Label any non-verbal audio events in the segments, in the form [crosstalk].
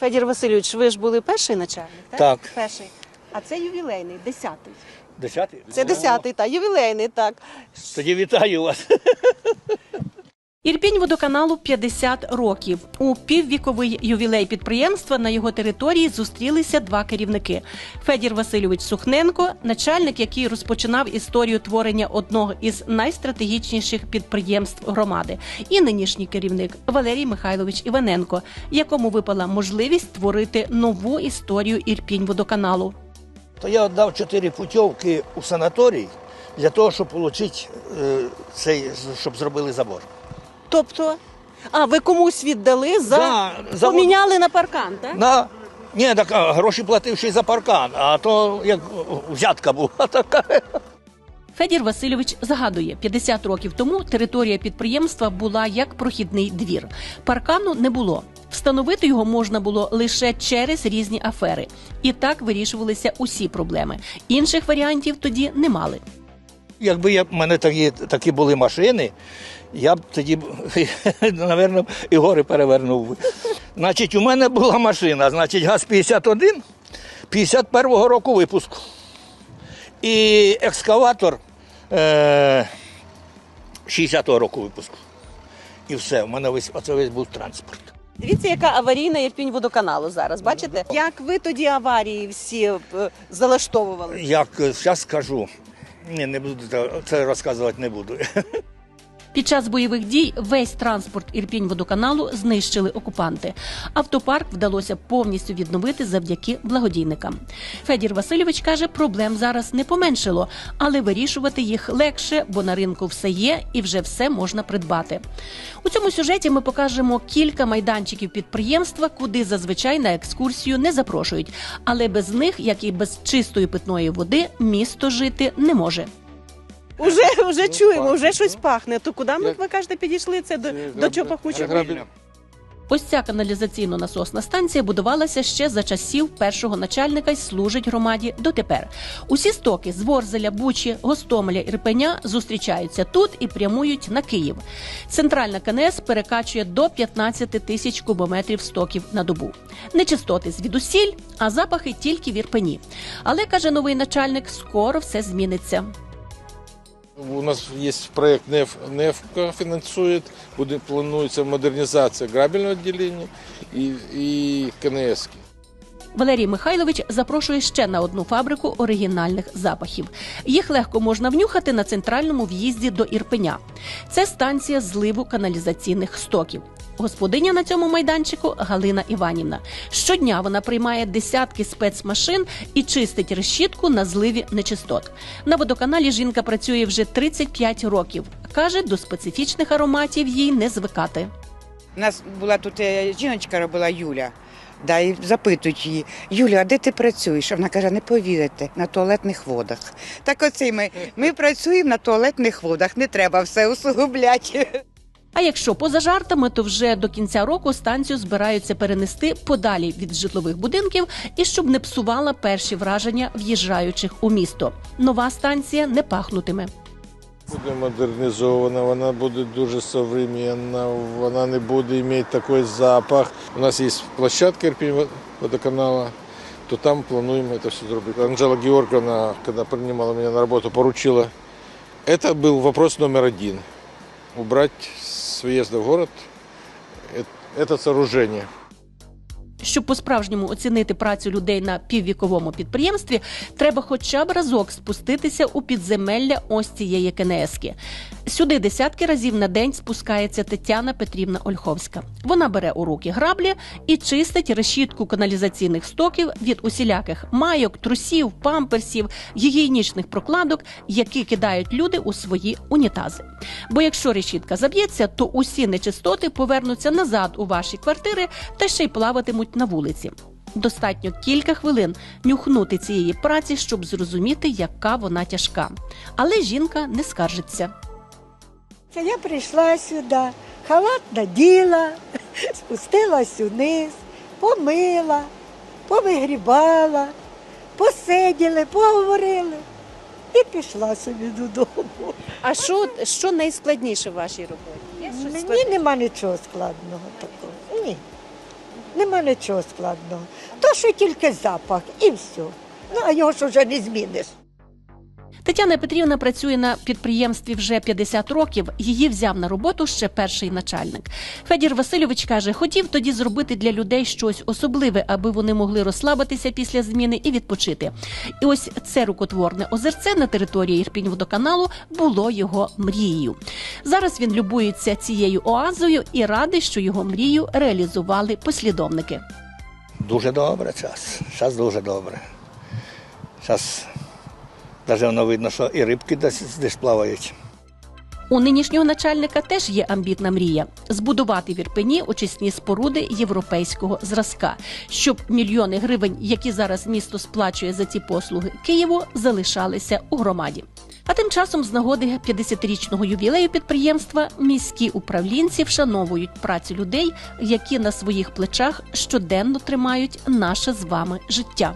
Федір Васильович, ви ж були перший начальник, так? Так. Перший. А це ювілейний, десятий. Десятий? Це десятий, та ювілейний, так. Тоді вітаю вас. Ірпінь водоканалу 50 років. У піввіковий ювілей підприємства на його території зустрілися два керівники: Федір Васильович Сухненко, начальник, який розпочинав історію творення одного із найстратегічніших підприємств громади, і нинішній керівник Валерій Михайлович Іваненко, якому випала можливість творити нову історію Ірпінь водоканалу. То я віддав чотири путівки у санаторій для того, щоб отримати цей, щоб зробили забор. Тобто, а ви комусь віддали за Да, за- поміняли на паркан, так? На... Ні, так а, гроші платив ще й за паркан, а то як взятка була така. Федір Васильович загадує, 50 років тому територія підприємства була як прохідний двір. Паркану не було. Встановити його можна було лише через різні афери, і так вирішувалися усі проблеми. Інших варіантів тоді не мали. Якби я, в мене такі, такі були машини, я б тоді, [laughs] напевно, і гори перевернув би. Значить, у мене була машина, значить, ГАЗ-51 51-го року випуску. І екскаватор е, 60-го року випуску. І все, у мене весь, оце весь був транспорт. Дивіться, яка аварійна Ірпінь водоканалу зараз. Бачите? Як ви тоді аварії всі е, залаштовували? Як зараз скажу, ні, не буду це- розказувати не буду. Під час бойових дій весь транспорт Ірпінь водоканалу знищили окупанти. Автопарк вдалося повністю відновити завдяки благодійникам. Федір Васильович каже, проблем зараз не поменшило, але вирішувати їх легше, бо на ринку все є і вже все можна придбати. У цьому сюжеті ми покажемо кілька майданчиків підприємства, куди зазвичай на екскурсію не запрошують. Але без них, як і без чистої питної води, місто жити не може. Уже, уже Ну, чуємо, пахне, вже щось ну. пахне. То куди ми, Як- ви кажете, підійшли? Це до, Це до чого пахучого? грабель. Ось ця каналізаційно-насосна станція будувалася ще за часів першого начальника й служить громаді дотепер. Усі стоки з Ворзеля, Бучі, Гостомеля, Ірпеня зустрічаються тут і прямують на Київ. Центральна КНС перекачує до 15 тисяч кубометрів стоків на добу. Нечистоти звідусіль, а запахи тільки в Ірпені. Але каже новий начальник, скоро все зміниться. У нас є проект НЕФ, НЕФКО фінансує, буде планується модернізація грабельного відділення і, і КНС. Валерій Михайлович запрошує ще на одну фабрику оригінальних запахів. Їх легко можна внюхати на центральному в'їзді до Ірпеня. Це станція зливу каналізаційних стоків. Господиня на цьому майданчику Галина Іванівна. Щодня вона приймає десятки спецмашин і чистить решітку на зливі нечистот. На водоканалі жінка працює вже 35 років. каже, до специфічних ароматів їй не звикати. У нас була тут е, жіночка робила Юля. Да, і запитують її, Юля, а де ти працюєш? Вона каже, не повірите, на туалетних водах. Так оце ми, ми працюємо на туалетних водах, не треба все усугубляти. А якщо поза жартами, то вже до кінця року станцію збираються перенести подалі від житлових будинків і щоб не псувала перші враження в'їжджаючих у місто. Нова станція не пахнутиме. Буде модернізована, вона буде дуже современна, вона не буде мати такий запах. У нас є площадка водоканала, то там плануємо це все зробити. Анжела Георгиевна, коли приймала мене на роботу, поручила. Это был вопрос номер один. Убрать с въезда в город э- это сооружение. Щоб по-справжньому оцінити працю людей на піввіковому підприємстві, треба хоча б разок спуститися у підземелля ось цієї КНСки. Сюди десятки разів на день спускається Тетяна Петрівна Ольховська. Вона бере у руки граблі і чистить решітку каналізаційних стоків від усіляких майок, трусів, памперсів, гігієнічних прокладок, які кидають люди у свої унітази. Бо якщо решітка заб'ється, то усі нечистоти повернуться назад у ваші квартири та ще й плаватимуть на вулиці. Достатньо кілька хвилин нюхнути цієї праці, щоб зрозуміти, яка вона тяжка. Але жінка не скаржиться. Я прийшла сюди, халат наділа, [laughs] спустилась униз, помила, повигрібала, посиділи, поговорили і пішла собі додому. А що, що найскладніше в вашій роботі? Мені нема нічого складного такого. Ні. Нема нічого складного. То, що тільки запах, і все. Ну, а його ж вже не зміниш. Тетяна Петрівна працює на підприємстві вже 50 років. Її взяв на роботу ще перший начальник. Федір Васильович каже, хотів тоді зробити для людей щось особливе, аби вони могли розслабитися після зміни і відпочити. І ось це рукотворне озерце на території Ірпінь-водоканалу було його мрією. Зараз він любується цією оазою і радий, що його мрію реалізували послідовники. Дуже добре час. Зараз дуже добре. Зараз навіть воно видно, що і рибки десь, десь плавають. У нинішнього начальника теж є амбітна мрія збудувати в Ірпені очисні споруди європейського зразка, щоб мільйони гривень, які зараз місто сплачує за ці послуги Києву, залишалися у громаді. А тим часом, з нагоди 50-річного ювілею підприємства, міські управлінці вшановують працю людей, які на своїх плечах щоденно тримають наше з вами життя.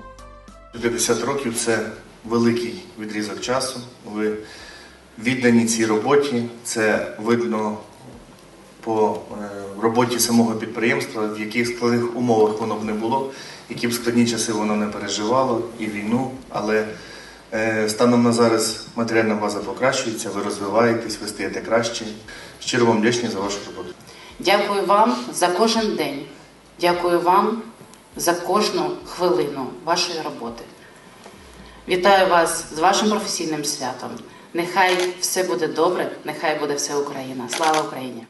50 років це великий відрізок часу. Ви віддані цій роботі. Це видно по е, роботі самого підприємства, в яких складних умовах воно б не було, які б складні часи воно не переживало, і війну. Але е, станом на зараз матеріальна база покращується, ви розвиваєтесь, ви стаєте краще. Щиро вам вдячні за вашу роботу. Дякую вам за кожен день. Дякую вам за кожну хвилину вашої роботи. Вітаю вас з вашим професійним святом. Нехай все буде добре, нехай буде все Україна. Слава Україні!